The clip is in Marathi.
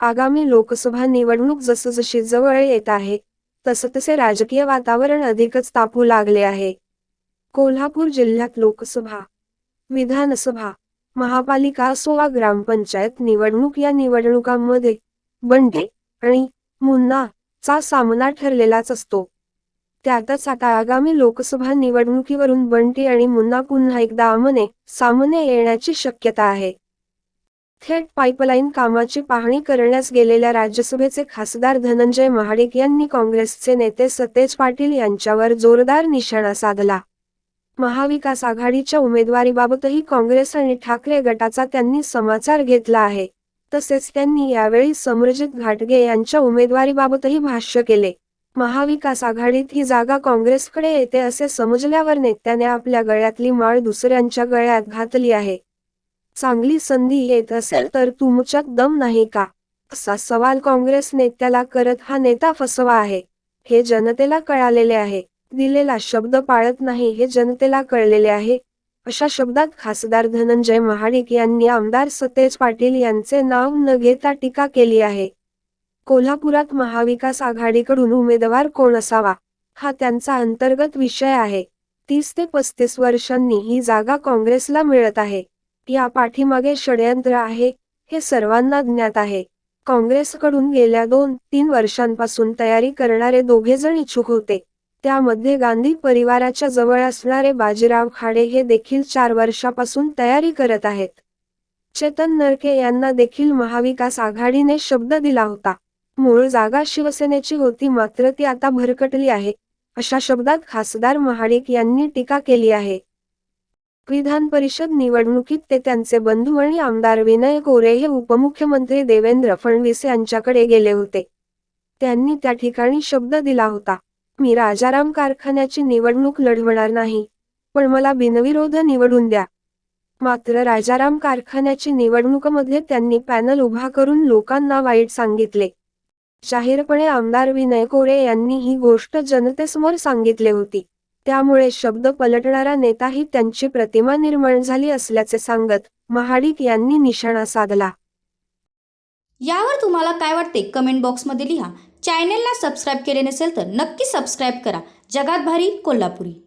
आगामी लोकसभा निवडणूक जसजशी जवळ येत आहे तसं तसे राजकीय वातावरण अधिकच तापू लागले आहे. कोल्हापूर जिल्ह्यात लोकसभा विधानसभा महापालिका असो वा ग्रामपंचायत निवडणूक या निवडणुकांमध्ये बंडे आणि मुन्ना चा सामना ठरलेलाच असतो. त्यातच आता आगामी लोकसभा निवडणुकीवरून बंटी आणि मुन्ना पुन्हा एकदा आमने सामने येण्याची शक्यता आहे. थेट पाईपलाईन कामाची पाहणी करण्यास गेलेल्या राज्यसभेचे खासदार धनंजय महाडिक यांनी काँग्रेसचे नेते सतेज पाटील यांच्यावर जोरदार निशाणा साधला. महाविकास आघाडीच्या उमेदवारीबाबतही काँग्रेस आणि ठाकरे गटाचा त्यांनी समाचार घेतला आहे. तसेच त्यांनी यावेळी समरजित घाटगे यांच्या उमेदवारीबाबतही भाष्य केले. महाविकास आघाडीत ही जागा काँग्रेसकडे येते असे समजल्यावर नेत्याने आपल्या गळ्यातली माळ दुसऱ्यांच्या गळ्यात घातली आहे. चांगली संधी येत असेल तर तुमच्यात दम नाही का? असा सवाल काँग्रेस नेत्याला करत हा नेता फसवा आहे. हे जनतेला कळालेले आहे. दिलेला शब्द पाळत नाही हे जनतेला कळलेले आहे. अशा शब्दात खासदार धनंजय महाडिक यांनी आमदार सतेज पाटील यांचे नाव न घेता टीका केली आहे. कोल्हापुरात महाविकास आघाडीकडून उमेदवार कोण असावा? हा त्यांचा अंतर्गत विषय आहे. तीस ते पस्तीस वर्षांनी ही जागा काँग्रेसला मिळत आहे. या पाठीमागे षडयंत्र आहे हे सर्वांना ज्ञात आहे. काँग्रेसकडून गेल्या दोन तीन वर्षांपासून तयारी करणारे दोघे जण इच्छुक होते. त्यामध्ये गांधी परिवाराच्या जवळ असणारे बाजीराव खाडे हे देखील चार वर्षापासून तयारी करत आहेत. चेतन नरके यांना देखील महाविकास आघाडीने शब्द दिला होता. मूळ जागा शिवसेनेची होती मात्र ती आता भरकटली आहे अशा शब्दात खासदार महाडिक यांनी टीका केली आहे. विधान परिषद निवडणुकीत ते त्यांचे बंधू आणि आमदार विनय गोरे हे उपमुख्यमंत्री देवेंद्र फडणवीस यांच्याकडे गेले होते. त्यांनी त्या ठिकाणी शब्द दिला होता मी राजाराम कारखान्याची निवडणूक लढवणार नाही पण मला बिनविरोध निवडून द्या. मात्र राजाराम कारखान्याची निवडणुकीमध्ये त्यांनी पॅनल उभा करून लोकांना वाईट सांगितले. जाहीरपणे आमदार विनय कोरे यांनी ही गोष्ट जनतेसमोर सांगितले होती. त्यामुळे शब्द पलटणारा नेताही त्यांची प्रतिमा निर्माण झाली असल्याचे सांगत महाडिक यांनी निशाणा साधला. यावर तुम्हाला काय वाटते? कमेंट बॉक्समध्ये लिहा. चॅनेलला सबस्क्राईब केले नसेल तर नक्की सबस्क्राईब करा. जगात भारी कोल्हापुरी.